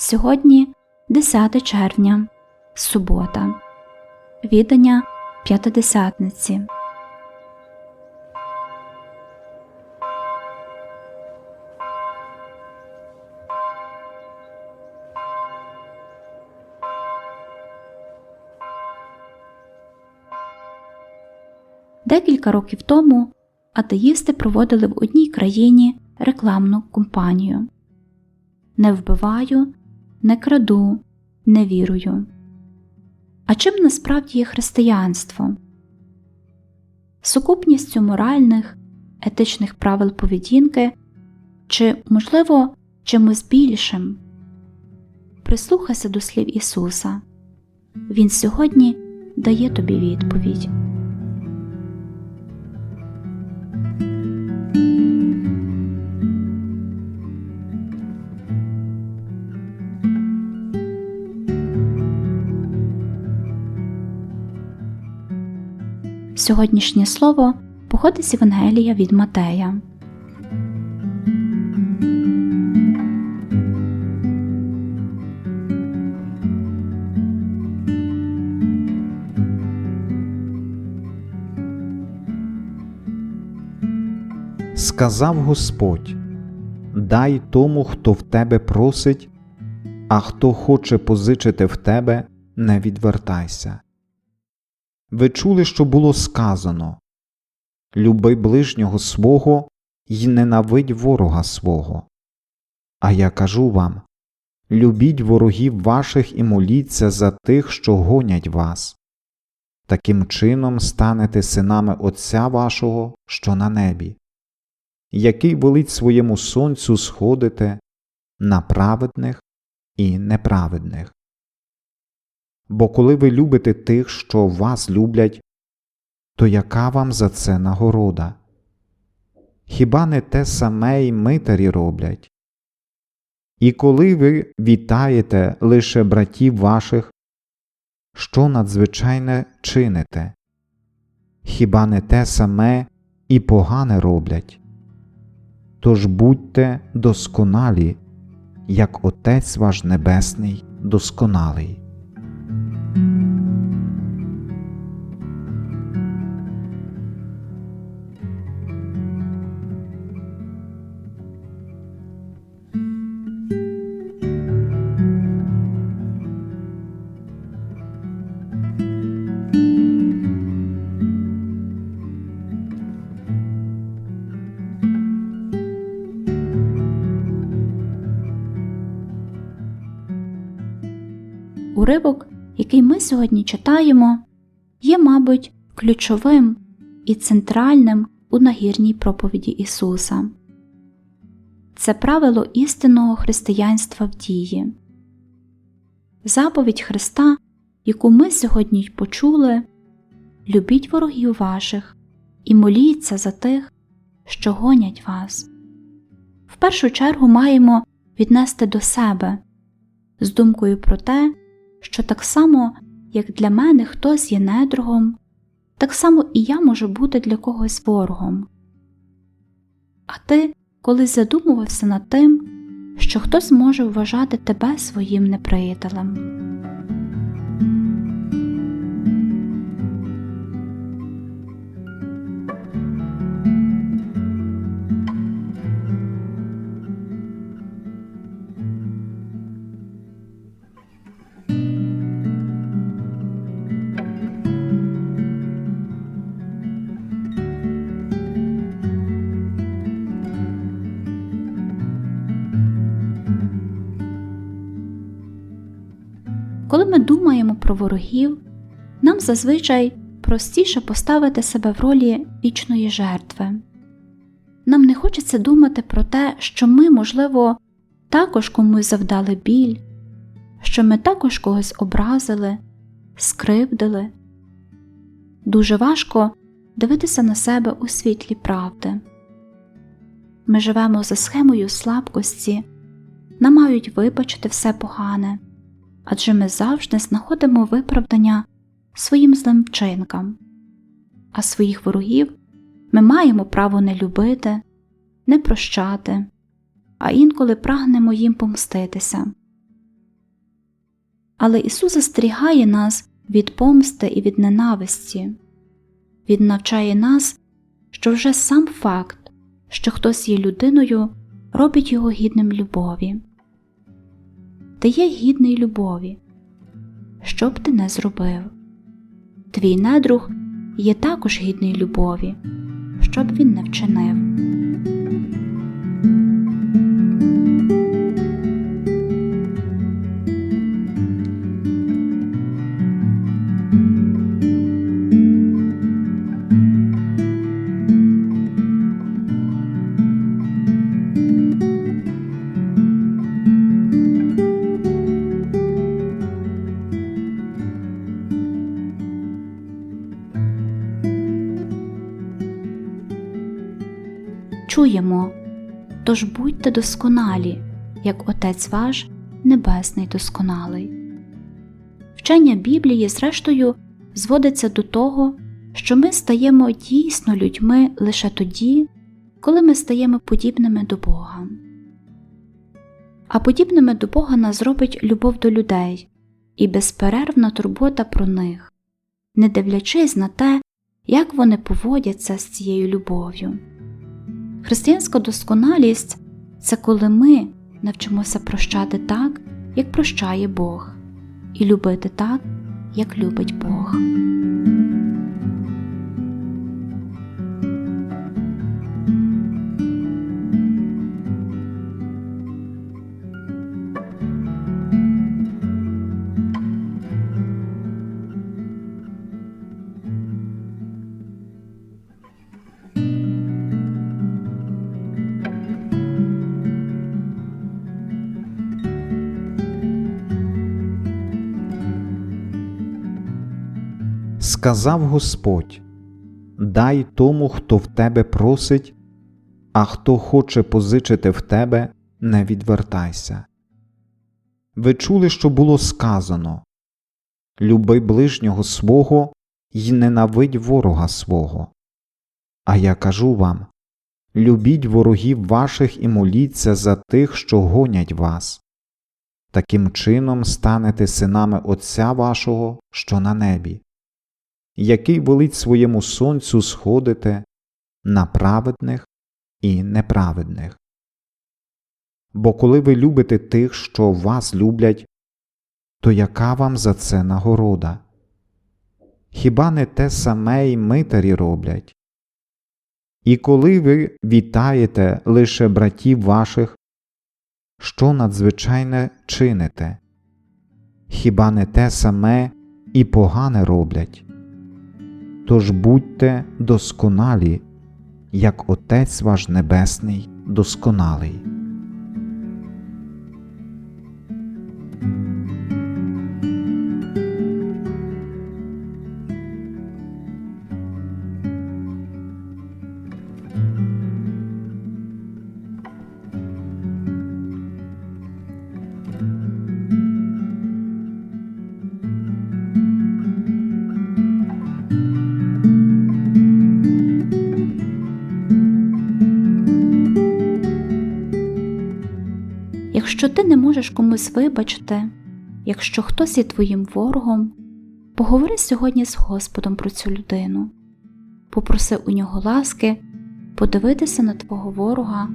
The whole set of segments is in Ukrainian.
Сьогодні 10 червня, субота, відання п'ятидесятниці. Декілька років тому атеїсти проводили в одній країні рекламну кампанію Не вбиваю, не краду, не вірую. А чим насправді є християнство? Сукупністю моральних, етичних правил поведінки чи, можливо, чимось більшим? Прислухайся до слів Ісуса. Він сьогодні дає тобі відповідь. Сьогоднішнє слово походить з Євангелія від Матея. Сказав Господь Дай тому, хто в тебе просить, а хто хоче позичити в тебе, не відвертайся. Ви чули, що було сказано Люби ближнього свого й ненавидь ворога свого. А я кажу вам любіть ворогів ваших і моліться за тих, що гонять вас. Таким чином станете синами Отця вашого, що на небі, який велить своєму сонцю сходити на праведних і неправедних. Бо коли ви любите тих, що вас люблять, то яка вам за це нагорода? Хіба не те саме й митарі роблять? І коли ви вітаєте лише братів ваших, що надзвичайне чините? Хіба не те саме і погане роблять? Тож будьте досконалі, як Отець ваш Небесний досконалий. Уривок, який ми сьогодні читаємо, є, мабуть, ключовим і центральним у нагірній проповіді Ісуса. Це правило істинного християнства в дії. Заповідь Христа, яку ми сьогодні почули любіть ворогів ваших і моліться за тих, що гонять вас. В першу чергу маємо віднести до себе з думкою про те, що так само, як для мене хтось є недругом, так само і я можу бути для когось ворогом. А ти колись задумувався над тим, що хтось може вважати тебе своїм неприятелем. Коли ми думаємо про ворогів, нам зазвичай простіше поставити себе в ролі вічної жертви. Нам не хочеться думати про те, що ми, можливо, також комусь завдали біль, що ми також когось образили, скривдили. Дуже важко дивитися на себе у світлі правди. Ми живемо за схемою слабкості, нам мають вибачити все погане адже ми завжди знаходимо виправдання своїм злим вчинкам, а своїх ворогів ми маємо право не любити, не прощати, а інколи прагнемо їм помститися. Але Ісус застерігає нас від помсти і від ненависті. Він навчає нас, що вже сам факт, що хтось є людиною, робить його гідним любові. Ти є гідний любові, що б ти не зробив. Твій недруг є також гідний любові, що б він не вчинив. Чуємо, тож будьте досконалі, як Отець ваш Небесний досконалий. Вчення Біблії, зрештою, зводиться до того, що ми стаємо дійсно людьми лише тоді, коли ми стаємо подібними до Бога. А подібними до Бога нас зробить любов до людей і безперервна турбота про них, не дивлячись на те, як вони поводяться з цією любов'ю. Християнська досконалість це коли ми навчимося прощати так, як прощає Бог, і любити так, як любить Бог. Сказав Господь Дай тому, хто в тебе просить, а хто хоче позичити в тебе, не відвертайся. Ви чули, що було сказано Люби ближнього свого й ненавидь ворога свого. А я кажу вам любіть ворогів ваших і моліться за тих, що гонять вас. Таким чином станете синами Отця вашого, що на небі який велить своєму сонцю сходити на праведних і неправедних. Бо коли ви любите тих, що вас люблять, то яка вам за це нагорода? Хіба не те саме й митарі роблять? І коли ви вітаєте лише братів ваших, що надзвичайне чините? Хіба не те саме і погане роблять? Тож будьте досконалі, як Отець ваш Небесний досконалий. Якщо ти не можеш комусь вибачити, якщо хтось є твоїм ворогом, поговори сьогодні з Господом про цю людину, попроси у нього ласки подивитися на твого ворога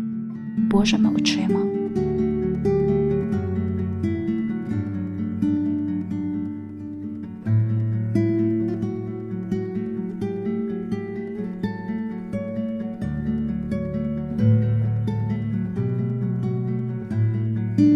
Божими очима.